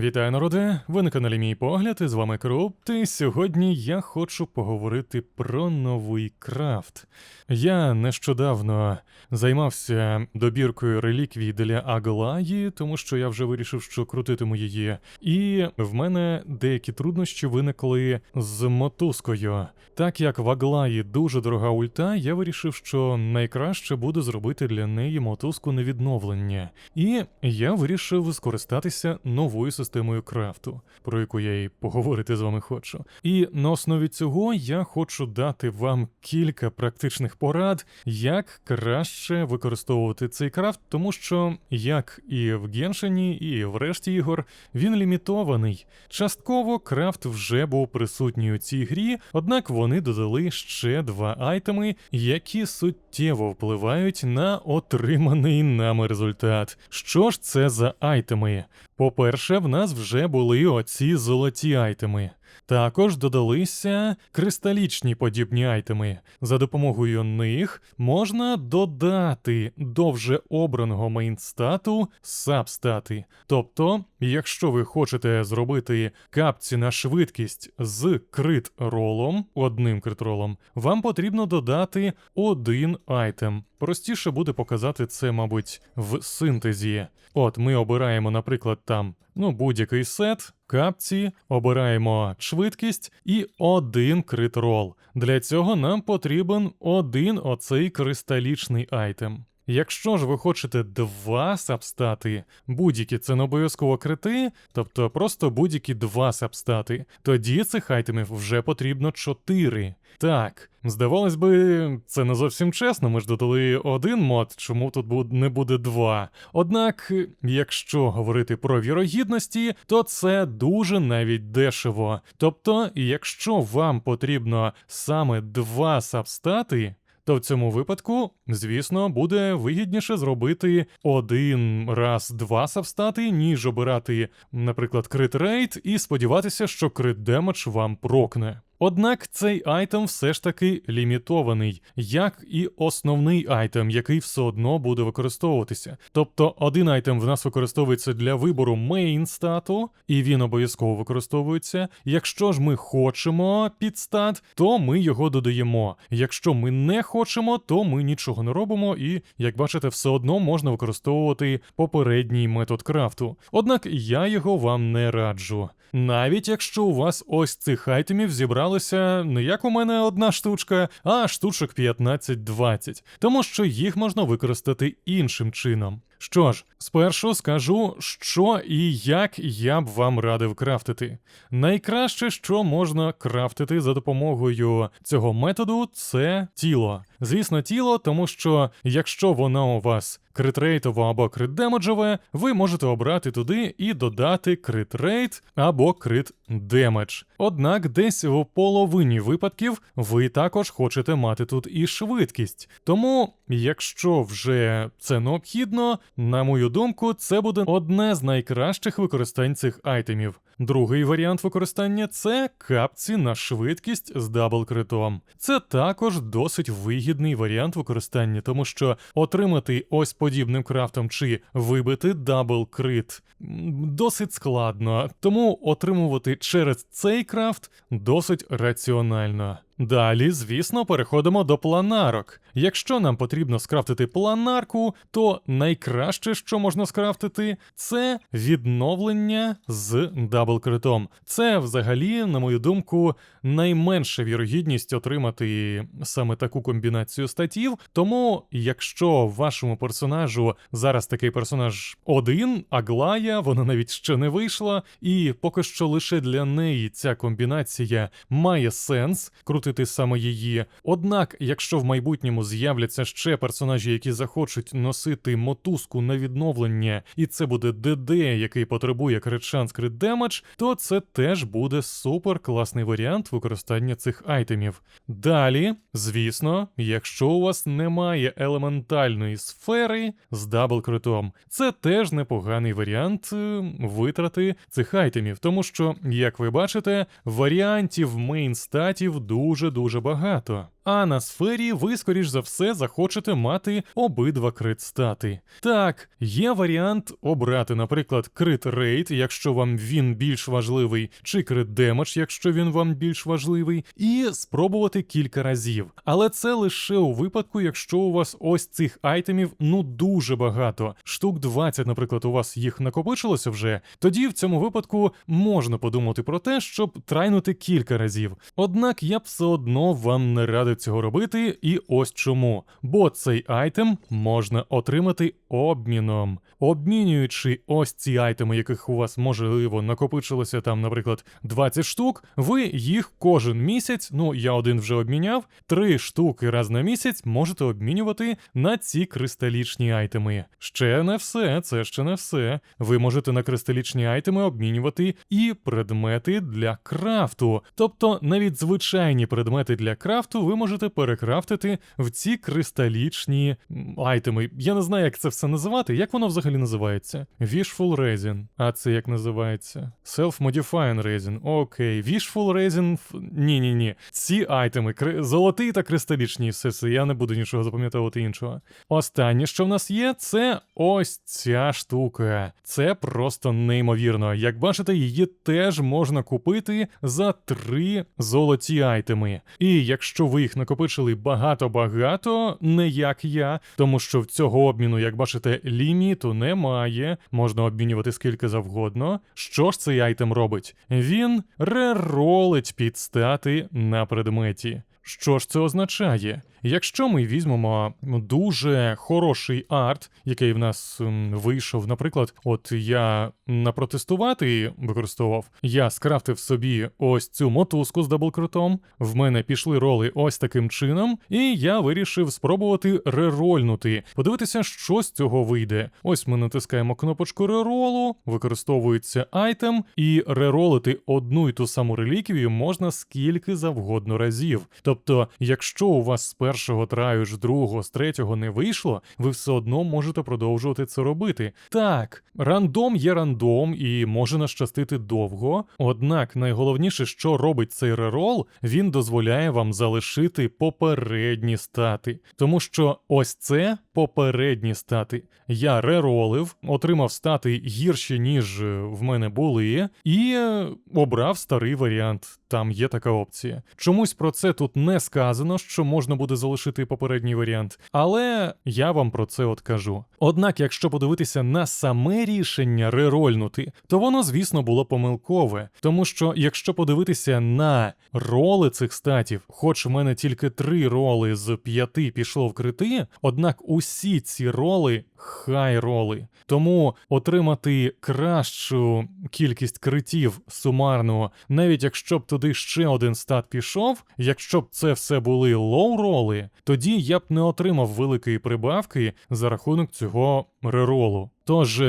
Вітаю, народи! Ви на каналі Мій Погляд, і з вами Круп. І сьогодні я хочу поговорити про новий крафт. Я нещодавно займався добіркою реліквій для Аглаї, тому що я вже вирішив, що крутитиму її. І в мене деякі труднощі виникли з мотузкою. Так як в Аглаї дуже дорога ульта, я вирішив, що найкраще буде зробити для неї мотузку на відновлення. І я вирішив скористатися новою системою крафту, про яку я і поговорити з вами хочу. І на основі цього я хочу дати вам кілька практичних порад, як краще використовувати цей крафт, тому що, як і в Геншині, і в решті ігор, він лімітований. Частково крафт вже був присутній у цій грі, однак вони додали ще два айтеми, які суттєво впливають на отриманий нами результат. Що ж це за айтеми? По-перше, в нас вже були оці золоті айтеми. Також додалися кристалічні подібні айтеми. За допомогою них можна додати до вже обраного мейнстату сабстати. Тобто, якщо ви хочете зробити капці на швидкість з крит-ролом, одним крит-ролом, вам потрібно додати один айтем. Простіше буде показати це, мабуть, в синтезі. От ми обираємо, наприклад, там ну, будь-який сет, капці, обираємо швидкість і один крит-рол. Для цього нам потрібен один оцей кристалічний айтем. Якщо ж ви хочете два сабстати, будь-які це не обов'язково крити, тобто просто будь-які два сабстати, тоді цих айтемів вже потрібно чотири. Так, здавалось би, це не зовсім чесно, ми ж додали один мод, чому тут не буде два. Однак, якщо говорити про вірогідності, то це дуже навіть дешево. Тобто, якщо вам потрібно саме два сабстати, то в цьому випадку, звісно, буде вигідніше зробити один раз два сабстати, ніж обирати, наприклад, крит рейд і сподіватися, що крит демедж вам прокне. Однак цей айтем все ж таки лімітований, як і основний айтем, який все одно буде використовуватися. Тобто один айтем в нас використовується для вибору мейн стату, і він обов'язково використовується. Якщо ж ми хочемо підстат, то ми його додаємо. Якщо ми не хочемо, то ми нічого не робимо, і, як бачите, все одно можна використовувати попередній метод крафту. Однак я його вам не раджу. Навіть якщо у вас ось цих айтемів зібралося не як у мене одна штучка, а штучок 15-20, тому що їх можна використати іншим чином. Що ж, спершу скажу, що і як я б вам радив крафтити. Найкраще, що можна крафтити за допомогою цього методу, це тіло. Звісно, тіло, тому що якщо воно у вас критрейтове або крит-демеджове, ви можете обрати туди і додати крит-рейт або крит-демедж. Однак десь в половині випадків ви також хочете мати тут і швидкість. Тому, якщо вже це необхідно, на мою думку, це буде одне з найкращих використань цих айтемів. Другий варіант використання це капці на швидкість з дабл-критом. Це також досить вигідний варіант використання, тому що отримати ось подібним крафтом чи вибити дабл-крит досить складно, тому отримувати через цей крафт досить раціонально. Далі, звісно, переходимо до планарок. Якщо нам потрібно скрафтити планарку, то найкраще, що можна скрафтити, це відновлення з даблкритом. Це взагалі, на мою думку, найменша вірогідність отримати саме таку комбінацію статів. Тому, якщо вашому персонажу зараз такий персонаж один, Аглая, вона навіть ще не вийшла, і поки що лише для неї ця комбінація має сенс крутити саме її. Однак, якщо в майбутньому з'являться ще персонажі, які захочуть носити мотузку на відновлення, і це буде ДД, який потребує крит-шанс крит демедж, то це теж буде супер класний варіант використання цих айтемів. Далі, звісно, якщо у вас немає елементальної сфери з дабл-критом, це теж непоганий варіант е, витрати цих айтемів, тому що, як ви бачите, варіантів мейн-статів дуже-дуже багато. А на сфері ви, скоріш за все, захочете мати обидва крит стати. Так, є варіант обрати, наприклад, крит рейд, якщо вам він більш важливий, чи крит демедж, якщо він вам більш важливий, і спробувати кілька разів. Але це лише у випадку, якщо у вас ось цих айтемів ну дуже багато. Штук 20, наприклад, у вас їх накопичилося вже. Тоді в цьому випадку можна подумати про те, щоб трайнути кілька разів. Однак я б все одно вам не радив цього робити, і ось чому. Бо цей айтем можна отримати обміном. Обмінюючи ось ці айтеми, яких у вас можливо накопичилося там, наприклад, 20 штук, ви їх кожен місяць, ну я один вже обміняв, 3 штуки раз на місяць можете обмінювати на ці кристалічні айтеми. Ще не все, це ще не все. Ви можете на кристалічні айтеми обмінювати і предмети для крафту. Тобто навіть звичайні предмети для крафту ви можете перекрафтити в ці кристалічні айтеми. Я не знаю, як це все називати. Як воно взагалі називається? Wishful Resin. А це як називається? Self-Modifying Resin. Окей. Wishful Resin. Ні, ні, ні. Ці айтеми, кри... золотий та кристалічні, все все, я не буду нічого запам'ятовувати іншого. Останнє, що в нас є, це ось ця штука. Це просто неймовірно. Як бачите, її теж можна купити за три золоті айтеми. І якщо ви їх накопичили багато-багато, не як я, тому що в цього обміну, як бачите, ліміту немає, можна обмінювати скільки завгодно. Що ж цей айтем робить? Він реролить підстати на предметі. Що ж це означає? Якщо ми візьмемо дуже хороший арт, який в нас вийшов, наприклад, от я на протестувати використовував, я скрафтив собі ось цю мотузку з даблкрутом, в мене пішли роли ось таким чином, і я вирішив спробувати рерольнути, подивитися, що з цього вийде. Ось ми натискаємо кнопочку реролу, використовується айтем, і реролити одну й ту саму реліквію можна скільки завгодно разів. Тобто, якщо у вас з першого траю ж другого, з третього не вийшло, ви все одно можете продовжувати це робити. Так, рандом є рандом і може нащастити довго. Однак найголовніше, що робить цей рерол, він дозволяє вам залишити попередні стати. Тому що ось це попередні стати. Я реролив, отримав стати гірші, ніж е, в мене були, і е, обрав старий варіант. Там є така опція. Чомусь про це тут не сказано, що можна буде залишити попередній варіант, але я вам про це от кажу. Однак, якщо подивитися на саме рішення рерольнути, то воно, звісно, було помилкове, тому що якщо подивитися на роли цих статів, хоч в мене тільки три роли з п'яти пішло в крити, однак усі ці роли хай роли. Тому отримати кращу кількість критів сумарно, навіть якщо б туди ще один стат пішов, якщо б це все були лоу роли, тоді я б не отримав великої прибавки за рахунок цього реролу. Тож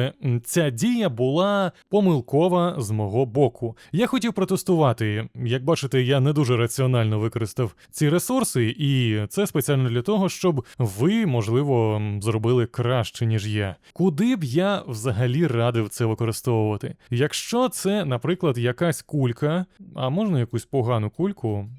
ця дія була помилкова з мого боку. Я хотів протестувати. Як бачите, я не дуже раціонально використав ці ресурси, і це спеціально для того, щоб ви, можливо, зробили краще, ніж я. Куди б я взагалі радив це використовувати? Якщо це, наприклад, якась кулька, а можна якусь погану кульку?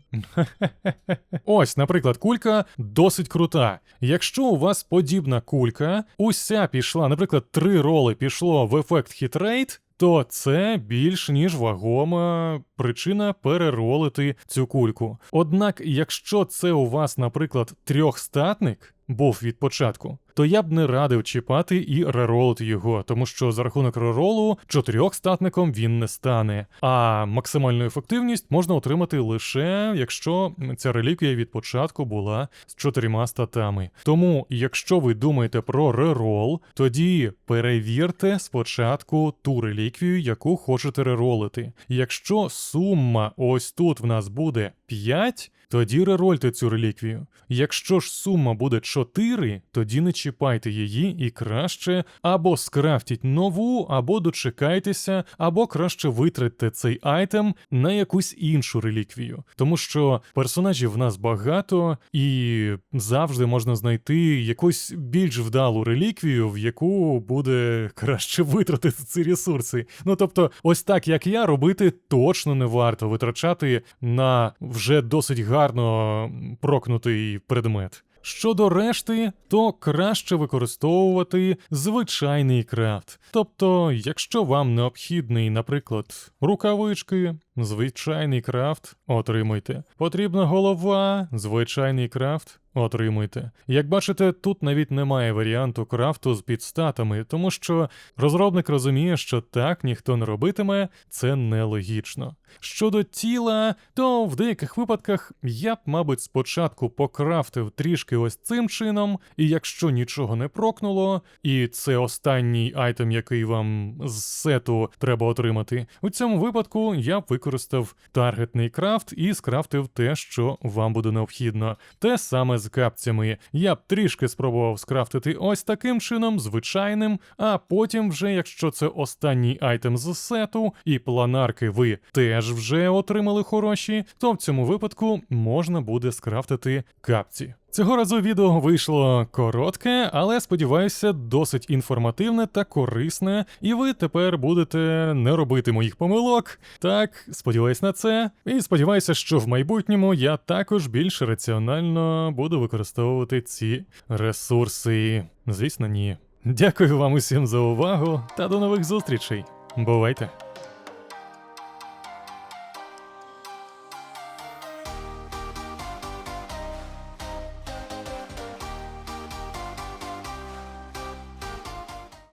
Ось, наприклад, кулька досить крута. Якщо у вас подібна кулька, уся пішла, наприклад, три роли пішло в ефект хітрейт, то це більш ніж вагома причина переролити цю кульку. Однак, якщо це у вас, наприклад, трьохстатник був від початку, то я б не радив чіпати і реролити його, тому що за рахунок реролу чотирьохстатником він не стане. А максимальну ефективність можна отримати лише якщо ця реліквія від початку була з чотирма статами. Тому, якщо ви думаєте про рерол, тоді перевірте спочатку ту реліквію, яку хочете реролити. Якщо сума ось тут в нас буде 5, тоді рерольте цю реліквію. Якщо ж сума буде 4, тоді не чіпайте її і краще або скрафтіть нову, або дочекайтеся, або краще витратьте цей айтем на якусь іншу реліквію. Тому що персонажів в нас багато, і завжди можна знайти якусь більш вдалу реліквію, в яку буде краще витратити ці ресурси. Ну тобто, ось так як я робити точно не варто витрачати на вже досить елементарно прокнутий предмет. Щодо решти, то краще використовувати звичайний крафт. Тобто, якщо вам необхідний, наприклад, рукавички, звичайний крафт, отримуйте. Потрібна голова, звичайний крафт. Отримуйте. Як бачите, тут навіть немає варіанту крафту з підстатами, тому що розробник розуміє, що так ніхто не робитиме, це нелогічно. Щодо тіла, то в деяких випадках я б, мабуть, спочатку покрафтив трішки ось цим чином, і якщо нічого не прокнуло, і це останній айтем, який вам з сету треба отримати, у цьому випадку я б використав таргетний крафт і скрафтив те, що вам буде необхідно. Те саме з капцями. Я б трішки спробував скрафтити ось таким чином, звичайним, а потім, вже, якщо це останній айтем з сету, і планарки ви теж вже отримали хороші, то в цьому випадку можна буде скрафтити капці. Цього разу відео вийшло коротке, але сподіваюся, досить інформативне та корисне, і ви тепер будете не робити моїх помилок. Так, сподіваюсь на це. І сподіваюся, що в майбутньому я також більш раціонально буду використовувати ці ресурси. Звісно, ні. Дякую вам усім за увагу та до нових зустрічей. Бувайте!